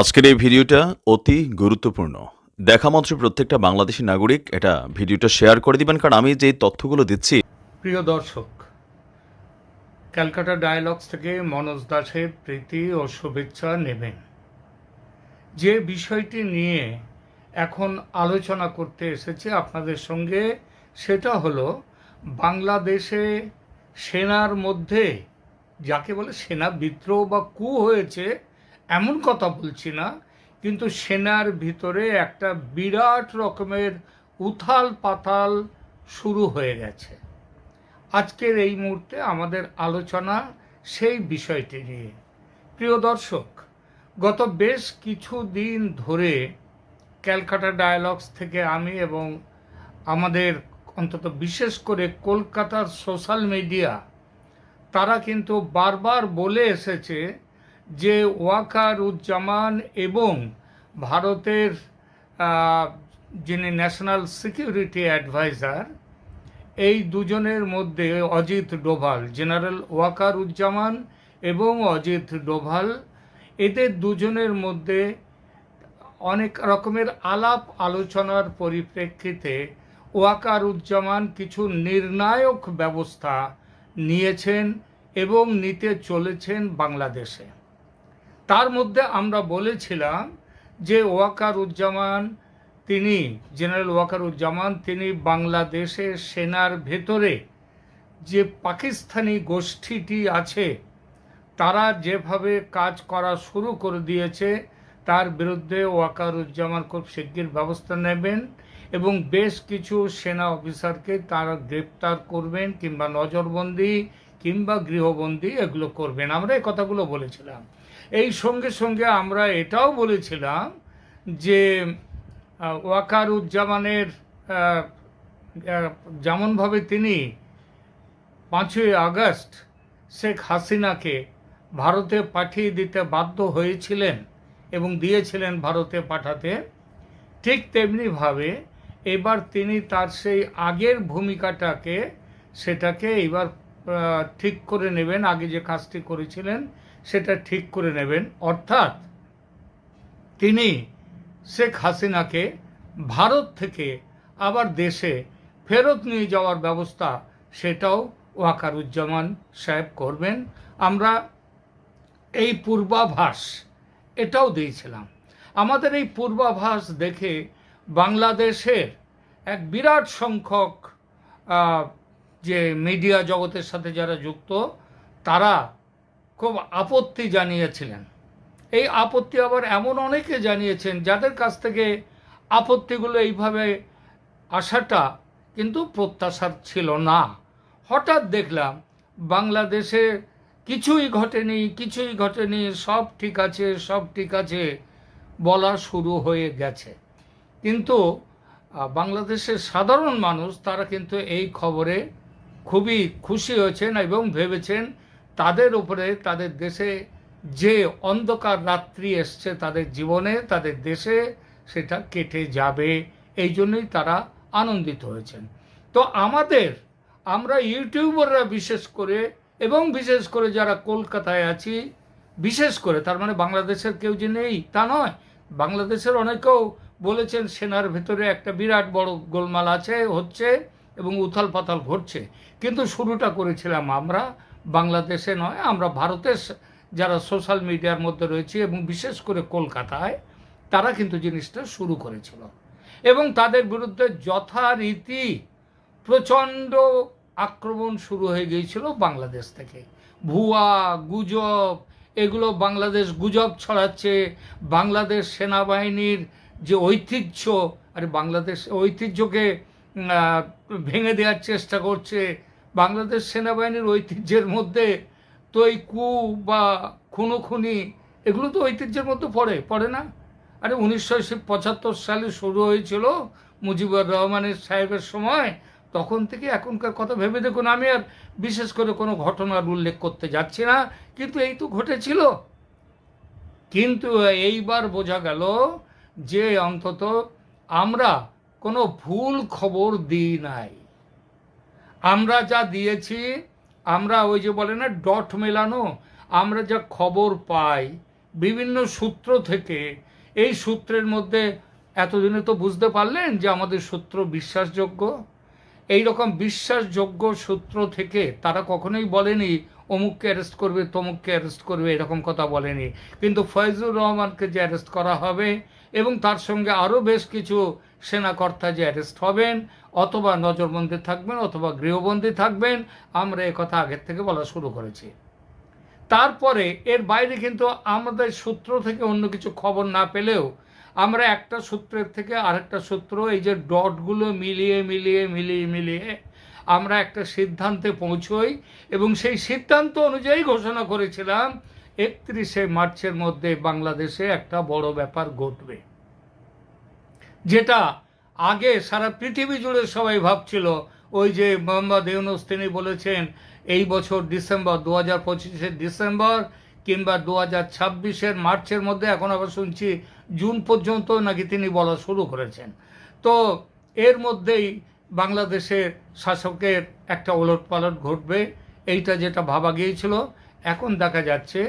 আজকের এই ভিডিওটা অতি গুরুত্বপূর্ণ। দেখা মাত্র প্রত্যেকটা বাংলাদেশি নাগরিক এটা ভিডিওটা শেয়ার করে দিবেন, কারণ আমি যে তথ্যগুলো দিচ্ছি। প্রিয় দর্শক, ক্যালকাটা ডায়ালগস থেকে মনোজ দাসের প্রীতি ও শুভেচ্ছা নেবেন। যে বিষয়টি নিয়ে এখন আলোচনা করতে এসেছে আপনাদের সঙ্গে, সেটা হলো বাংলাদেশে সেনার মধ্যে, যাকে বলে সেনা বিদ্রোহ বা কু হয়েছে এমন কথা বলছি না, কিন্তু সেনার ভিতরে একটা বিরাট রকমের উথাল পাতাল শুরু হয়ে গেছে। আজকের এই মুহূর্তে আমাদের আলোচনা সেই বিষয়টি নিয়ে। প্রিয় দর্শক, গত বেশ কিছু দিন ধরে ক্যালকাটা ডায়ালগস থেকে আমি এবং আমাদের অন্তত বিশেষ করে কলকাতার সোশ্যাল মিডিয়া, তারা কিন্তু বারবার বলে এসেছে যে ওয়াকার উজ্জামান এবং ভারতের যিনি ন্যাশনাল সিকিউরিটি অ্যাডভাইজার, এই দুজনের মধ্যে অজিত ডোভাল, জেনারেল ওয়াকার উজ্জামান এবং অজিত ডোভাল, এদের দুজনের মধ্যে অনেক রকমের আলাপ আলোচনার পরিপ্রেক্ষিতে ওয়াকার উজ্জামান কিছু নির্ণায়ক ব্যবস্থা নিয়েছেন এবং নিতে চলেছেন বাংলাদেশে। তার মধ্যে আমরা বলেছিলাম যে ওয়াকার উজ্জামান তিনি, জেনারেল ওয়াকার উজ্জামান তিনি বাংলাদেশের সেনার ভেতরে যে পাকিস্তানি গোষ্ঠীটি আছে, তারা যেভাবে কাজ করা শুরু করে দিয়েছে, তার বিরুদ্ধে ওয়াকারুজ্জামান খুব শিগগির ব্যবস্থা নেবেন এবং বেশ কিছু সেনা অফিসারকে তারা গ্রেপ্তার করবেন কিংবা নজরবন্দি কিংবা গৃহবন্দী এগুলো করবেন। আমরা এই কথাগুলো বলেছিলাম। এই সঙ্গে সঙ্গে আমরা এটাও বলেছিলাম যে আহ, আহ, যেমনভাবে তিনি পাঁচই আগস্ট শেখ হাসিনাকে ভারতে পাঠিয়ে দিতে বাধ্য হয়েছিলেন এবং দিয়েছিলেন ভারতে পাঠাতে ঠিক তেমনিভাবে এবার তিনি তার সেই আগের ভূমিকাটাকে সেটাকে এবার ঠিক করে নেবেন আগে যে কাজটি করেছিলেন সেটা ঠিক করে নেবেন। অর্থাৎ তিনি শেখ হাসিনাকে ভারত থেকে আবার দেশে ফেরত নিয়ে যাওয়ার ব্যবস্থা সেটাও ওয়াকারুজ্জামান সাহেব করবেন। আমরা এই পূর্বাভাস এটাও দিয়েছিলাম। আমাদের এই পূর্বাভাস দেখে বাংলাদেশের এক বিরাট সংখ্যক যে মিডিয়া জগতের সাথে যারা যুক্ত, তারা খুব আপত্তি জানিয়েছিলেন। এই আপত্তি আবার এমন অনেকে জানিয়েছেন যাদের কাছ থেকে আপত্তিগুলো এইভাবে আসাটা কিন্তু প্রত্যাশার ছিল না। হঠাৎ দেখলাম বাংলাদেশে কিছুই ঘটেনি কিছুই ঘটেনি, সব ঠিক আছে, সব ঠিক আছে বলা শুরু হয়ে গেছে। কিন্তু বাংলাদেশের সাধারণ মানুষ তারা কিন্তু এই খবরে খুবই খুশি হয়েছেন এবং ভেবেছেন তাদের উপরে তাদের দেশে যে অন্ধকার রাত্রি এসছে তাদের জীবনে, তাদের দেশে সেটা কেটে যাবে। এই জন্যই তারা আনন্দিত হয়েছেন। তো আমাদের, আমরা ইউটিউবাররা বিশেষ করে এবং বিশেষ করে যারা কলকাতায় আছি, বিশেষ করে, তার মানে বাংলাদেশের কেউ যে নেই তা নয়, বাংলাদেশের অনেকেও বলেছেন সেনার ভেতরে একটা বিরাট বড় গোলমাল আছে, হচ্ছে এবং উথাল পাতাল ঘটছে। কিন্তু শুরুটা করেছিলাম আমরা বাংলাদেশে নয়, আমরা ভারতের যারা সোশ্যাল মিডিয়ার মধ্যে রয়েছি এবং বিশেষ করে কলকাতায়, তারা কিন্তু জিনিসটা শুরু করেছিল। এবং তাদের বিরুদ্ধে যথারীতি প্রচণ্ড আক্রমণ শুরু হয়ে গিয়েছিল বাংলাদেশ থেকে। ভুয়া, গুজব, এগুলো বাংলাদেশ গুজব ছড়াচ্ছে, বাংলাদেশ সেনাবাহিনীর যে ঐতিহ্য, আরে বাংলাদেশ ঐতিহ্যকে ভেঙে দেওয়ার চেষ্টা করছে বাংলাদেশ সেনাবাহিনীর ঐতিহ্যের মধ্যে তো এই কু বা খুনোখুনি এগুলো তো ঐতিহ্যের মধ্যে পড়ে পড়ে না? আরে উনিশশো পঁচাত্তর সালে শুরু হয়েছিল মুজিবুর রহমানের সাহেবের সময়, তখন থেকে এখনকার কথা ভেবে দেখুন, আমি আর বিশেষ করে কোনো ঘটনার উল্লেখ করতে যাচ্ছি না, কিন্তু এই তো ঘটেছিল। কিন্তু এইবার বোঝা গেল যে অন্তত আমরা কোনো ভুল খবর দিই নাই। আমরা যা দিয়েছি, আমরা ওই যে বলে না, ডট মেলানো, আমরা যা খবর পাই, বিভিন্ন সূত্র থেকে, এই সূত্রের মধ্যে এতদিনে তো বুঝতে পারলেন যে আমাদের সূত্র বিশ্বাসযোগ্য? এই রকম বিশ্বাসযোগ্য সূত্র থেকে তারা কখনোই বলেনি, অমুককে অ্যারেস্ট করবে, তমুককে অ্যারেস্ট করবে, এরকম কথা বলেনি। কিন্তু ফয়জুর রহমানকে যে অ্যারেস্ট করা হবে, এবং তার সঙ্গে আরও বেশ কিছু সেনাকর্তা যে অ্যারেস্ট হবেন অথবা নজরবন্দি থাকবেন অথবা গৃহবন্দী থাকবেন, আমরা এ কথা আগের থেকে বলা শুরু করেছি। তারপরে এর বাইরে কিন্তু আমাদের সূত্র থেকে অন্য কিছু খবর না পেলেও আমরা একটা সূত্রের থেকে আরেকটা সূত্র, এই যে ডটগুলো মিলিয়ে মিলিয়ে মিলিয়ে মিলিয়ে আমরা একটা সিদ্ধান্তে পৌঁছই এবং সেই সিদ্ধান্ত অনুযায়ী ঘোষণা করেছিলাম, একত্রিশে মার্চের মধ্যে বাংলাদেশে একটা বড় ব্যাপার ঘটবে। যেটা আগে সারা পৃথিবী জুড়ে সবাই ভাবছিল, ওই যে মোহাম্মদ ইউনুস তিনি বলেছেন, এই বছর ডিসেম্বর দু হাজার পঁচিশের ডিসেম্বর কিংবা দু হাজার ছাব্বিশের মার্চের মধ্যে, এখন আবার শুনছি জুন পর্যন্ত নাকি তিনি বলা শুরু করেছেন। তো এর মধ্যেই বাংলাদেশের শাসকের একটা ওলট পালট ঘটবে, এইটা যেটা ভাবা গিয়েছিল। এখন দেখা যাচ্ছে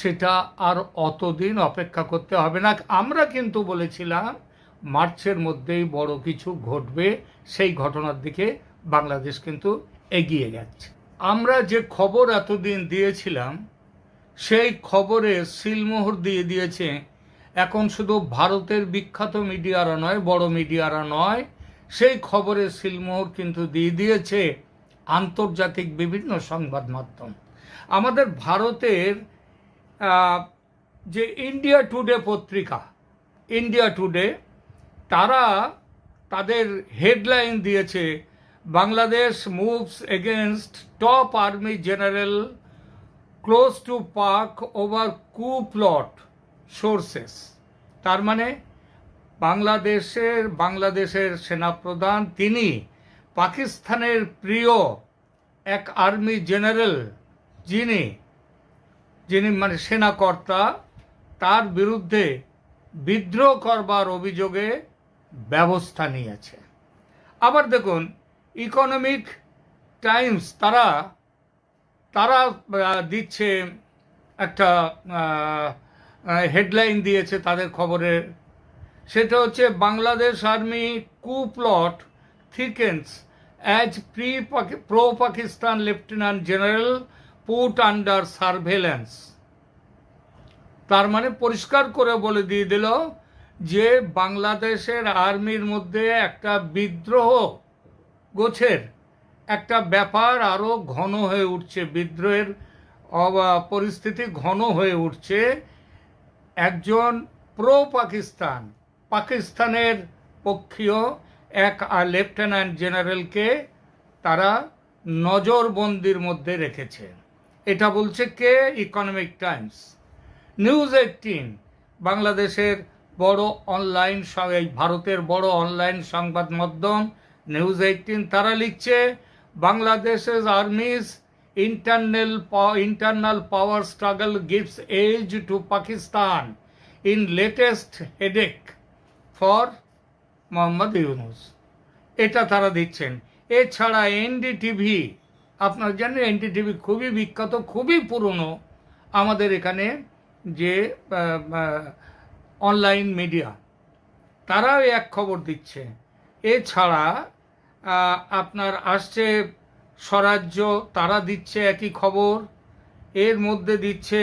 সেটা আর অতদিন অপেক্ষা করতে হবে না। আমরা কিন্তু বলেছিলাম মার্চের মধ্যেই বড় কিছু ঘটবে, সেই ঘটনার দিকে বাংলাদেশ কিন্তু এগিয়ে যাচ্ছে। আমরা যে খবর এতদিন দিয়েছিলাম, সেই খবরে সিলমোহর দিয়ে দিয়েছে, এখন শুধু ভারতের বিখ্যাত মিডিয়ারা নয়, বড় মিডিয়ারা নয়, সেই খবরে সিলমোহর কিন্তু দিয়ে দিয়েছে আন্তর্জাতিক বিভিন্ন সংবাদ মাধ্যম। আমাদের ভারতের যে ইন্ডিয়া টুডে পত্রিকা, ইন্ডিয়া টুডে তারা তাদের হেডলাইন দিয়েছে, Bangladesh moves against top army general close to Pak over coup plot sources. তার মানে বাংলাদেশের বাংলাদেশের সেনাপ্রধান তিনি পাকিস্তানের প্রিয় এক আর্মি জেনারেল, যিনি যিনি মানে সেনাকর্তা, তার বিরুদ্ধে বিদ্রোহ করবার অভিযোগে ব্যবস্থা নিয়েছে। আবার দেখুন ইকোনমিক টাইমস তারা তারা দিচ্ছে একটা হেডলাইন দিয়েছে তাদের খবরের সেটা হচ্ছে, Bangladesh army coup plot thickens as pre pro Pakistan lieutenant general put under surveillance. তার মানে পরিষ্কার করে বলে দিয়ে দিল যে বাংলাদেশের আর্মির মধ্যে একটা বিদ্রোহ গোছের একটা ব্যাপার আরও ঘন হয়ে উঠছে, বিদ্রোহের পরিস্থিতি ঘন হয়ে উঠছে। একজন প্রো পাকিস্তান পাকিস্তানের পক্ষীয় এক লেফটেন্যান্ট জেনারেলকে তারা নজরবন্দির মধ্যে রেখেছে। এটা বলছে কে? Economic Times. নিউজ এইটিন, বাংলাদেশের বড় অনলাইন এই ভারতের বড় অনলাইন সংবাদ মাধ্যম নিউজ এইটিন তারা লিখছে, বাংলাদেশের army's internal internal power struggle gives edge to Pakistan in latest headache for Mohammad Yunus. এটা তারা দিচ্ছেন। এছাড়া এনডিটিভি, আপনারা জানেন এনডিটিভি খুবই বিখ্যাত, খুবই পুরনো। আমাদের এখানে যে অনলাইন মিডিয়া তারাও এক খবর দিচ্ছে। এছাড়া আপনার আসছে স্বরাজ্য, তারা দিচ্ছে একই খবর। এর মধ্যে দিচ্ছে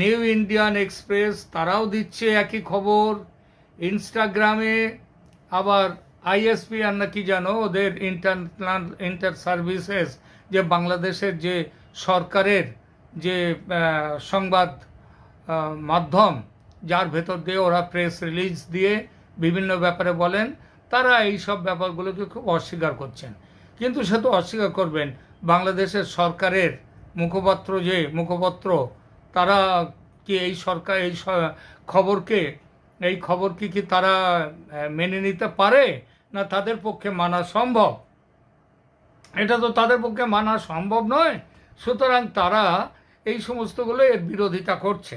নিউ ইন্ডিয়ান এক্সপ্রেস তারাও দিচ্ছে একই খবর। ইনস্টাগ্রামে আবার আইএসপি আর না কি জানো ওদের ইন্টারন্যাশনাল ইন্টার সার্ভিসেস যে বাংলাদেশের যে সরকারের যে সংবাদ মাধ্যম যার ভেতর দিয়ে ওরা প্রেস রিলিজ দিয়ে বিভিন্ন ব্যাপারে বলেন, তারা এই সব ব্যাপারগুলোকে খুব অস্বীকার করছেন। কিন্তু সে তো অস্বীকার করবেন, বাংলাদেশের সরকারের মুখপাত্র যে মুখপত্র, তারা কি এই সরকার, এই খবরকে, এই খবর কি কি তারা মেনে নিতে পারে না তাদের পক্ষে মানা সম্ভব? এটা তো তাদের পক্ষে মানা সম্ভব নয়, সুতরাং তারা এই সমস্তগুলো এর বিরোধিতা করছে।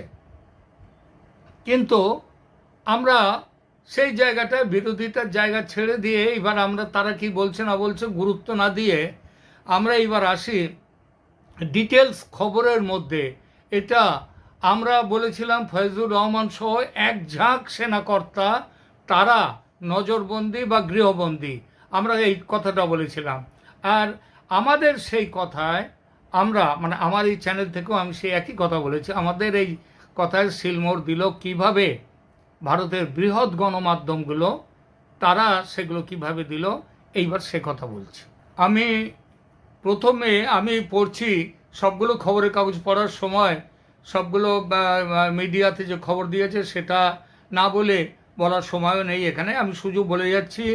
কিন্তু আমরা সেই জায়গাটায় বিরোধিতার জায়গা ছেড়ে দিয়ে এবার আমরা তারা কি বলছে না বলছে গুরুত্ব না দিয়ে আমরা এবার আসি ডিটেলস খবরের মধ্যে। এটা আমরা বলেছিলাম ফয়জুর রহমান সহ এক ঝাঁক সেনাকর্তা, তারা নজরবন্দি বা গৃহবন্দি, আমরা এই কথাটা বলেছিলাম। আর আমাদের সেই কথায় আমরা মানে আমার এই চ্যানেল থেকেও আমি সেই একই কথা বলেছি, আমাদের এই কথায় সিলমোর দিল, কীভাবে ভারতের বৃহৎ গণমাধ্যমগুলো, তারা সেগুলো কীভাবে দিল? এইবার সে কথা বলছি। আমি প্রথমে আমি পড়ছি সবগুলো খবরের কাগজ পড়ার সময়, সবগুলো মিডিয়াতে যে খবর দিয়েছে সেটা না বলে বলার সময়ও নেই এখানে। আমি সুযোগ বলে যাচ্ছি,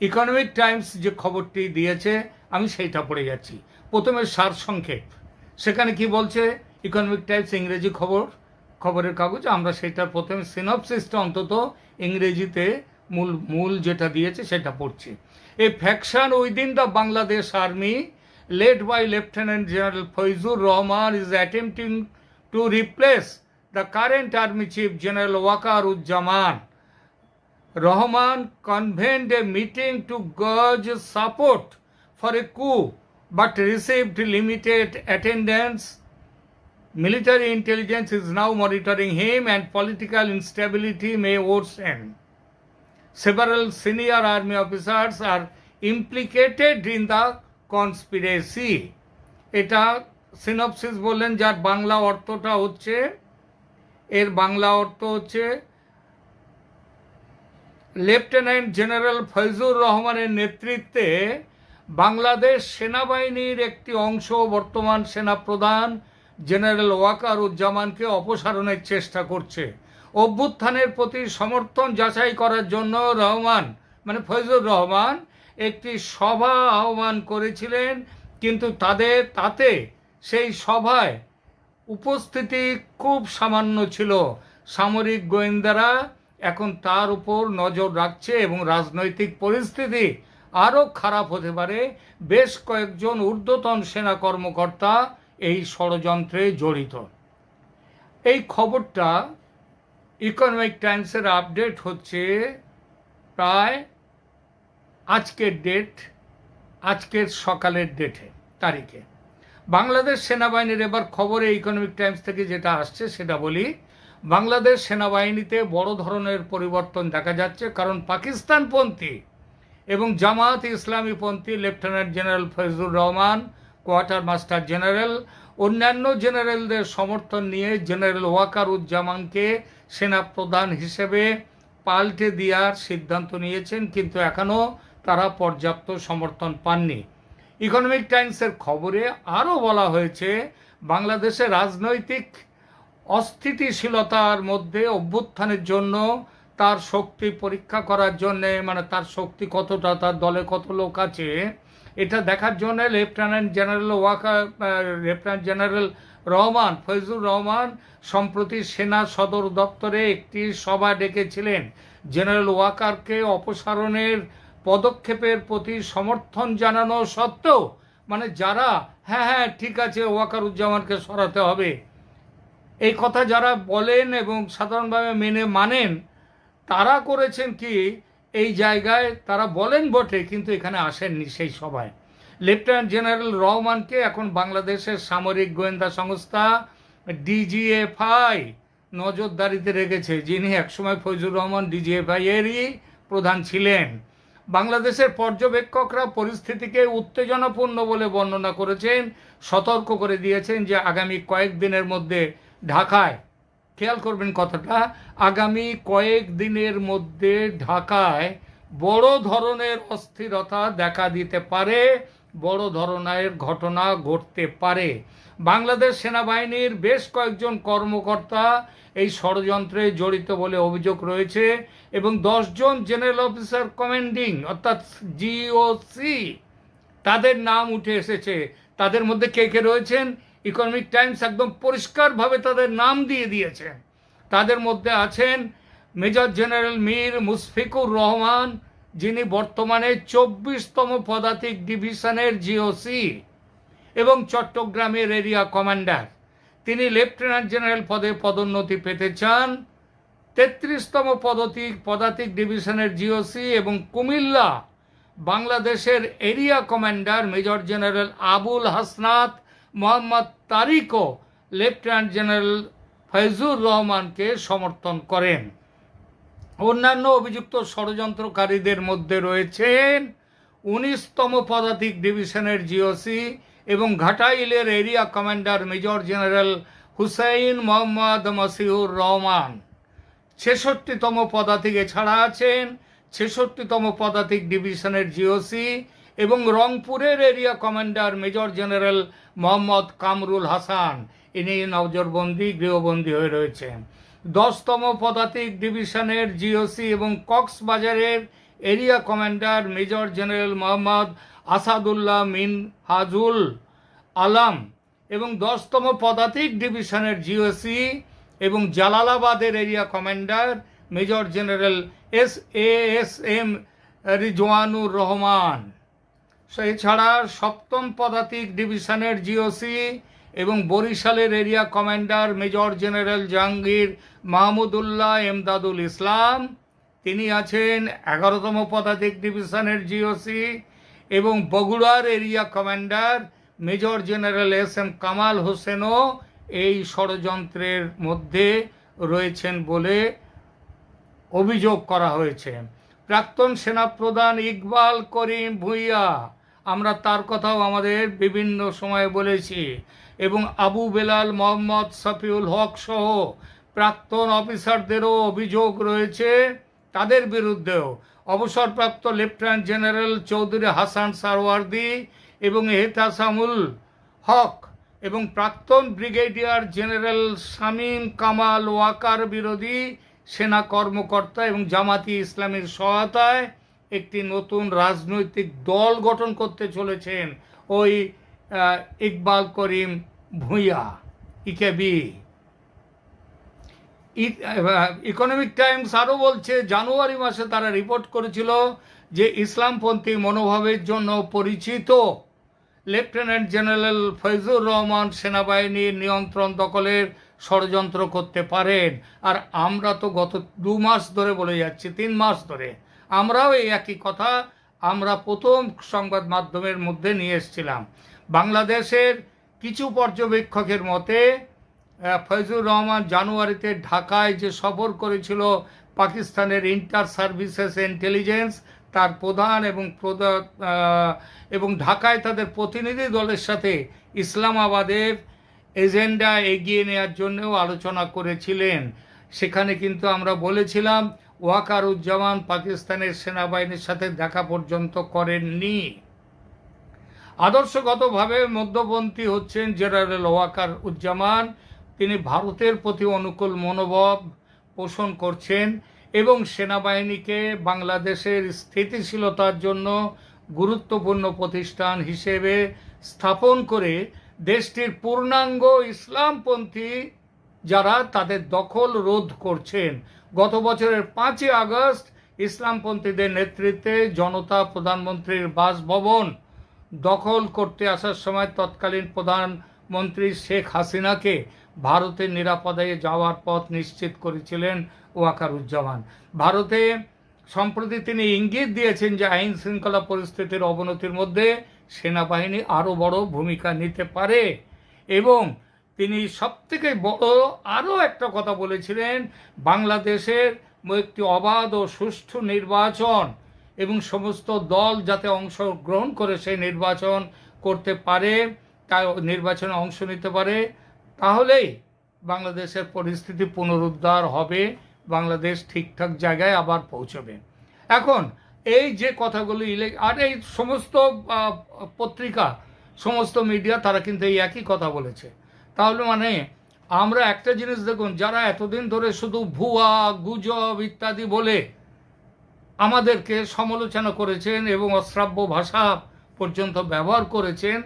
ইকোনমিক টাইমস যে খবরটি দিয়েছে, আমি সেইটা পড়ে যাচ্ছি। প্রথমে সারসংক্ষেপ। সেখানে কি বলছে? ইকোনমিক টাইমস ইংরেজি খবর। খবরের কাগজ, আমরা সেটা প্রথম সিনপসিসটা অন্তত ইংরেজিতে মূল মূল যেটা দিয়েছে সেটা পড়ছি। এই faction within the Bangladesh army, led by lieutenant general Faizur Rahman, is attempting to replace the current army chief general Waker Uzzaman Rahman convened a meeting to gauge support for a coup but received limited attendance Military intelligence is now monitoring him and political instability may worsen. Several senior army officers are implicated in the conspiracy. এটা synopsis বললেন যার বাংলা অর্থটা হচ্ছে এর বাংলা অর্থ হচ্ছে lieutenant general Faizur রহমানের নেতৃত্বে বাংলাদেশ সেনাবাহিনীর একটি অংশ বর্তমান সেনাপ্রধান জেনারেল ওয়াকার উজ্জামানকে অপসারণের চেষ্টা করছে। অভ্যুত্থানের প্রতি সমর্থন যাচাই করার জন্য রহমান মানে ফৈজুর রহমান, একটি সভা আহ্বান করেছিলেন, কিন্তু তাদের, তাতে সেই সভায় উপস্থিতি খুব সামান্য ছিল। সামরিক গোয়েন্দারা এখন তার উপর নজর রাখছে এবং রাজনৈতিক পরিস্থিতি আরও খারাপ হতে পারে। বেশ কয়েকজন ঊর্ধ্বতন সেনা কর্মকর্তা এই ষড়যন্ত্রে জড়িত। এই খবরটা ইকোনমিক টাইমসের আপডেট হচ্ছে প্রায় আজকের ডেট আজকের সকালের ডেটে তারিখে। বাংলাদেশ সেনাবাহিনীর এবার খবরে ইকোনমিক টাইমস থেকে যেটা আসছে সেটা বলি, বাংলাদেশ সেনাবাহিনীতে বড় ধরনের পরিবর্তন দেখা যাচ্ছে কারণ পাকিস্তানপন্থী এবং Jamaat ইসলামীপন্থী lieutenant general Faizur Rahman quartermaster general, অন্যান্য জেনারেলদের সমর্থন নিয়ে জেনারেল ওয়াকার উজ্জামানকে সেনাপ্রধান হিসেবে পাল্টে দেওয়ার সিদ্ধান্ত নিয়েছেন, কিন্তু এখনও তারা পর্যাপ্ত সমর্থন পাননি। ইকোনমিক টাইমসের খবরে আরও বলা হয়েছে, বাংলাদেশে রাজনৈতিক অস্থিতিশীলতার মধ্যে অভ্যুত্থানের জন্য তার শক্তি পরীক্ষা করার জন্যে মানে তার শক্তি কতটা, তার দলে কত লোক আছে এটা দেখার জন্য lieutenant general Waker lieutenant general Rahman, Faizur Rahman সম্প্রতি সেনা সদর দপ্তরে একটি সভা ডেকেছিলেন। জেনারেল ওয়াকারকে অপসারণের পদক্ষেপের প্রতি সমর্থন জানানো সত্ত্বেও মানে যারা হ্যাঁ হ্যাঁ ঠিক আছে, ওয়াকারুজ্জামানকে সরাতে হবে। এই কথা যারা বলেন এবং সাধারণভাবে মেনে মানেন, তারা করেছেন কি এই জায়গায় তারা বলেন বটে, কিন্তু এখানে আসেননি সেই সভায়। লেফটেন্যান্ট জেনারেল রহমানকে এখন বাংলাদেশের সামরিক গোয়েন্দা সংস্থা ডিজিএফআই নজরদারিতে রেখেছে, যিনি একসময় ফৈজুর রহমান ডিজিএফআই এরই প্রধান ছিলেন। বাংলাদেশের পর্যবেক্ষকরা পরিস্থিতিকে উত্তেজনাপূর্ণ বলে বর্ণনা করেছেন, সতর্ক করে দিয়েছেন যে আগামী কয়েকদিনের মধ্যে ঢাকায় খেয়াল করবেন কথাটা, আগামী কয়েক দিনের মধ্যে ঢাকায় বড় ধরনের অস্থিরতা দেখা দিতে পারে, বড় ধরনের ঘটনা ঘটতে পারে। বাংলাদেশ সেনাবাহিনীর বেশ কয়েকজন কর্মকর্তা এই ষড়যন্ত্রে জড়িত বলে অভিযোগ রয়েছে এবং দশজন জেনারেল অফিসার কমান্ডিং, অর্থাৎ জিওসি, তাদের নাম উঠে এসেছে। তাদের মধ্যে কে কে রয়েছেন? ইকোনমিক টাইমস একদম পরিষ্কারভাবে তাদের নাম দিয়ে দিয়েছে। তাদের মধ্যে আছেন মেজর জেনারেল মীর মুশফিকুর রহমান, যিনি বর্তমানে চব্বিশতম পদাতিক ডিভিশনের জিওসি এবং চট্টগ্রামের এরিয়া কমান্ডার তিনি লেফটেন্যান্ট জেনারেল পদে পদোন্নতি পেতে চান। তেত্রিশতম পদাতিক পদাতিক ডিভিশনের জিওসি এবং কুমিল্লা, বাংলাদেশের area commander major general Abul Hasnat Mohammad তারিকও lieutenant general Faizur রহমানকে সমর্থন করেন। অন্যান্য অভিযুক্ত ষড়যন্ত্রকারীদের মধ্যে রয়েছেন উনিশতম পদাতিক ডিভিশনের জিওসি এবং ঘাটাইলের area commander major general Hussain Mohammad Masiur Rahman. ছেষট্টিতম পদাতিক এছাড়া আছেন, ছেষট্টিতম পদাতিক ডিভিশনের জিওসি এবং রংপুরের area commander major general Mohammad Kamrul Hasan. ইনি নজরবন্দি, গৃহবন্দী হয়ে রয়েছেন দশতম পদাতিক ডিভিশনের জিওসি এবং কক্সবাজারের area commander major general Mohammad Asadullah Minhajul Alam এবং দশতম পদাতিক ডিভিশনের জিওসি এবং জালালাবাদের area commander major general S A S M Rizwanur Rahman. এছাড়া সপ্তম পদাতিক ডিভিশনের জিওসি এবং বরিশালের area commander major general Jahangir Mahmudullah Emdadul Islam, তিনি আছেন এগারোতম পদাতিক ডিভিশনের জিওসি এবং বগুড়ার area commander major general S M Kamal হোসেনও এই ষড়যন্ত্রের মধ্যে রয়েছেন বলে অভিযোগ করা হয়েছে। প্রাক্তন সেনাপ্রধান ইকবাল করিম ভুইয়া আমরা তার কথাও আমাদের বিভিন্ন সময়ে বলেছি। এবং আবু বেলাল, মোহাম্মদ সাফিউল হক সহ প্রাক্তন অফিসারদেরও অভিযোগ রয়েছে তাদের বিরুদ্ধেও। অবসরপ্রাপ্ত লেফটেন্যান্ট জেনারেল চৌধুরী হাসান সারওয়ার্দি এবং এহতাসামুল হক এবং প্রাক্তন ব্রিগেডিয়ার জেনারেল শামীম কামাল ওয়াকার বিরোধী সেনা কর্মকর্তা এবং জামাতি ইসলামের সহায়তায় একটি নতুন রাজনৈতিক দল গঠন করতে চলেছেন ওই Iqbal Karim Bhuiyan, IKB. Economic times আরও বলছে, জানুয়ারি মাসে তারা রিপোর্ট করেছিল যে ইসলামপন্থী মনোভাবের জন্য পরিচিত লেফটেন্যান্ট জেনারেল ফৈজুর রহমান সেনাবাহিনীর নিয়ন্ত্রণ দখলের ষড়যন্ত্র করতে পারেন। আর আমরা তো গত দু মাস ধরে বলে যাচ্ছি, তিন মাস ধরে। আমরাও এই একই কথা আমরা প্রথম সংবাদ মাধ্যমের মধ্যে নিয়ে এসেছিলাম। বাংলাদেশের কিছু পর্যবেক্ষকের মতে ফয়জুর রহমান জানুয়ারিতে ঢাকায় যে সফর করেছিল পাকিস্তানের ইন্টার সার্ভিসেস ইন্টেলিজেন্স, তার প্রধান এবং এবং ঢাকায় তাদের প্রতিনিধি দলের সাথে ইসলামাবাদের এজেন্ডা এগিয়ে নেওয়ার জন্যও আলোচনা করেছিলেন। সেখানে কিন্তু আমরা বলেছিলাম ওয়াকারুজ্জামান পাকিস্তানের সেনাবাহিনীর সাথে দেখা পর্যন্ত করেননি। আদর্শগতভাবে মধ্যপন্থী হচ্ছেন জেনারেল ওয়াকার উজ্জামান তিনি ভারতের প্রতি অনুকূল মনোভাব পোষণ করছেন এবং সেনাবাহিনীকে বাংলাদেশের স্থিতিশীলতার জন্য গুরুত্বপূর্ণ প্রতিষ্ঠান হিসেবে স্থাপন করে দেশটির পূর্ণাঙ্গ ইসলামপন্থী যারা তাদের দখল রোধ করছেন। গত বছরের পাঁচই আগস্ট ইসলামপন্থীদের নেতৃত্বে জনতা প্রধানমন্ত্রীর বাসভবন দখল করতে আসার সময় তৎকালীন প্রধানমন্ত্রী শেখ হাসিনাকে ভারতের নিরাপদে যাওয়ার পথ নিশ্চিত করেছিলেন ওয়াকারুজ্জামান। ভারতে সম্প্রতি তিনি ইঙ্গিত দিয়েছেন যে আইন শৃঙ্খলা পরিস্থিতির অবনতির মধ্যে সেনাবাহিনী আরও বড় ভূমিকা নিতে পারে এবং তিনি সবথেকে বড় আরও একটা কথা বলেছিলেন, বাংলাদেশের একটি অবাধ ও সুষ্ঠু নির্বাচন এবং সমস্ত দল যাতে অংশগ্রহণ করে সেই নির্বাচন করতে পারে, তা নির্বাচনে অংশ নিতে পারে, তাহলেই বাংলাদেশের পরিস্থিতি পুনরুদ্ধার হবে, বাংলাদেশ ঠিকঠাক জায়গায় আবার পৌঁছবে। এখন, এই যে কথাগুলো ইলে, আর এই সমস্ত পত্রিকা, সমস্ত মিডিয়া তারা কিন্তু এই একই কথা বলেছে। তাহলে মানে আমরা একটা জিনিস দেখুন, যারা এতদিন ধরে শুধু ভুয়া, গুজব ইত্যাদি বলে আমাদেরকে সমালোচনা করেছেন এবং অশ্রাব্য ভাষা পর্যন্ত ব্যবহার করেছেন,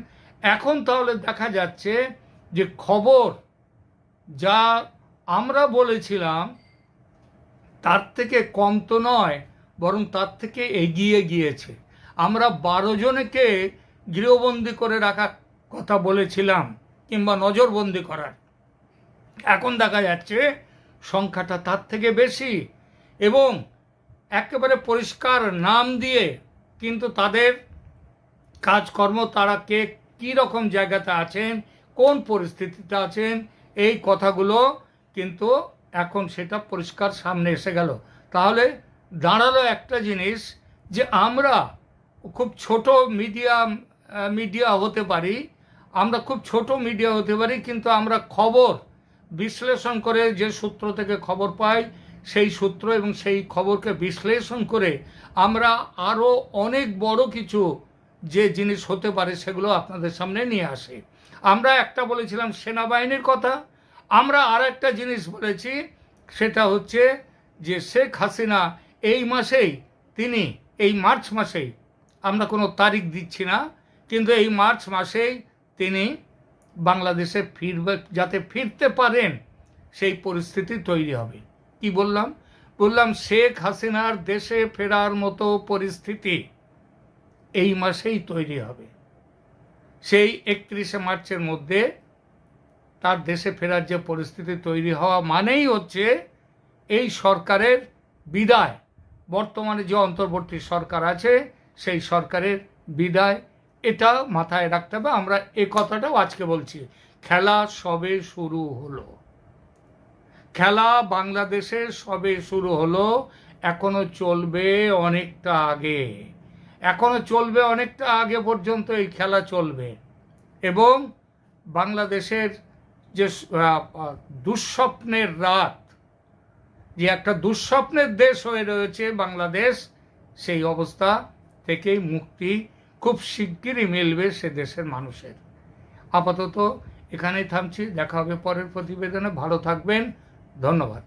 এখন তাহলে দেখা যাচ্ছে যে খবর যা আমরা বলেছিলাম তার থেকে কম তো নয়, বরং তার থেকে এগিয়ে গিয়েছে। আমরা বারো জনকে গৃহবন্দী করে রাখার কথা বলেছিলাম। কিংবা নজরবন্দি করার। এখন দেখা যাচ্ছে সংখ্যাটা তার থেকে বেশি এবং একেবারে পরিষ্কার নাম দিয়ে কিন্তু তাদের কাজকর্ম, তারা কে কী রকম জায়গাতে আছেন, কোন পরিস্থিতিতে আছেন, এই কথাগুলো কিন্তু এখন সেটা পরিষ্কার সামনে এসে গেল। তাহলে দাঁড়াল একটা জিনিস যে আমরা খুব ছোট মিডিয়া মিডিয়া হতে পারি আমরা খুব ছোট মিডিয়া হতে পারি, কিন্তু আমরা খবর বিশ্লেষণ করে যে সূত্র থেকে খবর পাই, সেই সূত্র এবং সেই খবরকে বিশ্লেষণ করে আমরা আরও অনেক বড় কিছু যে জিনিস হতে পারে সেগুলো আপনাদের সামনে নিয়ে আসে। আমরা একটা বলেছিলাম সেনাবাহিনীর কথা, আমরা আর একটা জিনিস বলেছি, সেটা হচ্ছে যে শেখ হাসিনা এই মাসেই, তিনি এই মার্চ মাসেই, আমরা কোনো তারিখ দিচ্ছি না, কিন্তু এই মার্চ মাসেই তিনি বাংলাদেশে ফিরবে, যাতে ফিরতে পারেন, সেই পরিস্থিতি তৈরি হবে। কি বললাম? বললাম, শেখ হাসিনার দেশে ফেরার মতো পরিস্থিতি এই মাসেই তৈরি হবে। সেই একত্রিশে মার্চের মধ্যে তার দেশে ফেরার যে পরিস্থিতি তৈরি হওয়া মানেই হচ্ছে এই সরকারের বিদায়। বর্তমানে যে অন্তর্বর্তী সরকার আছে, সেই সরকারের বিদায় এটা মাথায় রাখতে হবে, আমরা এ কথাটাও আজকে বলছি। খেলা সবে শুরু হলো। খেলা বাংলাদেশে সবে শুরু হলো, এখনও চলবে অনেকটা আগে। এখনও চলবে অনেকটা আগে পর্যন্ত এই খেলা চলবে। এবং বাংলাদেশের যে দুঃস্বপ্নের রাত, যে একটা দুঃস্বপ্নের দেশ হয়ে রয়েছে বাংলাদেশ, সেই অবস্থা থেকেই মুক্তি খুব শিগগিরই মিলবে সে দেশের মানুষের। আপাতত এখানেই থামছি, দেখা হবে পরের প্রতিবেদনে। ভালো থাকবেন। ধন্যবাদ।